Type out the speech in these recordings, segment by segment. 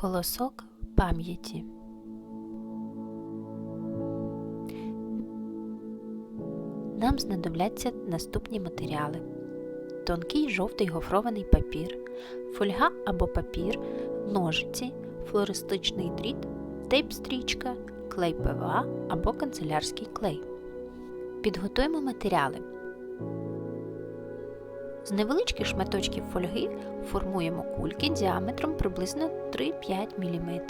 Колосок пам'яті. Нам знадобляться наступні матеріали: тонкий жовтий гофрований папір, фольга або папір, ножиці, флористичний дріт, тейп-стрічка, клей ПВА або канцелярський клей. Підготуємо матеріали. З невеличких шматочків фольги формуємо кульки діаметром приблизно 3-5 мм.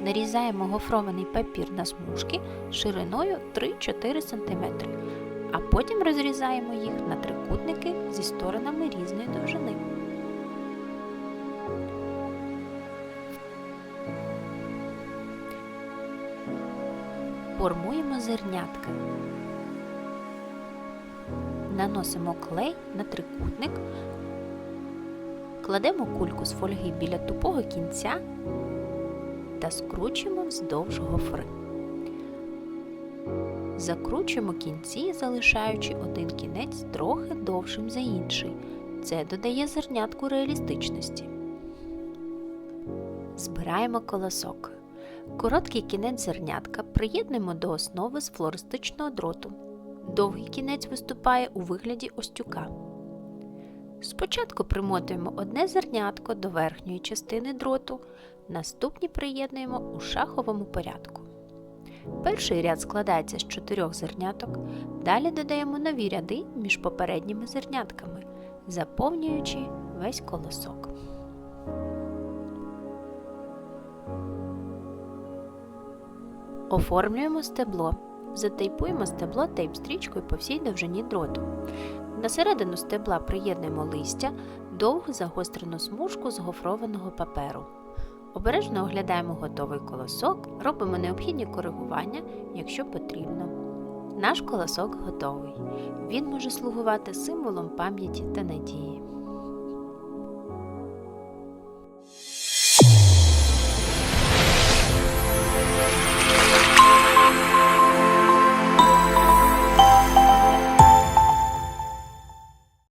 Нарізаємо гофрований папір на смужки шириною 3-4 см, а потім розрізаємо їх на трикутники зі сторонами різної довжини. Формуємо зернятка. Наносимо клей на трикутник, кладемо кульку з фольги біля тупого кінця та скручуємо вздовж гофри. Закручуємо кінці, залишаючи один кінець трохи довшим за інший. Це додає зернятку реалістичності. Збираємо колосок. Короткий кінець зернятка приєднуємо до основи з флористичного дроту. Довгий кінець виступає у вигляді остюка. Спочатку примотуємо одне зернятко до верхньої частини дроту, наступні приєднуємо у шаховому порядку. Перший ряд складається з чотирьох зерняток, далі додаємо нові ряди між попередніми зернятками, заповнюючи весь колосок. Оформлюємо стебло. Затейпуємо стебло тейп-стрічкою по всій довжині дроту. На середину стебла приєднуємо листя, довгу загострену смужку з гофрованого паперу. Обережно оглядаємо готовий колосок, робимо необхідні коригування, якщо потрібно. Наш колосок готовий. Він може слугувати символом пам'яті та надії.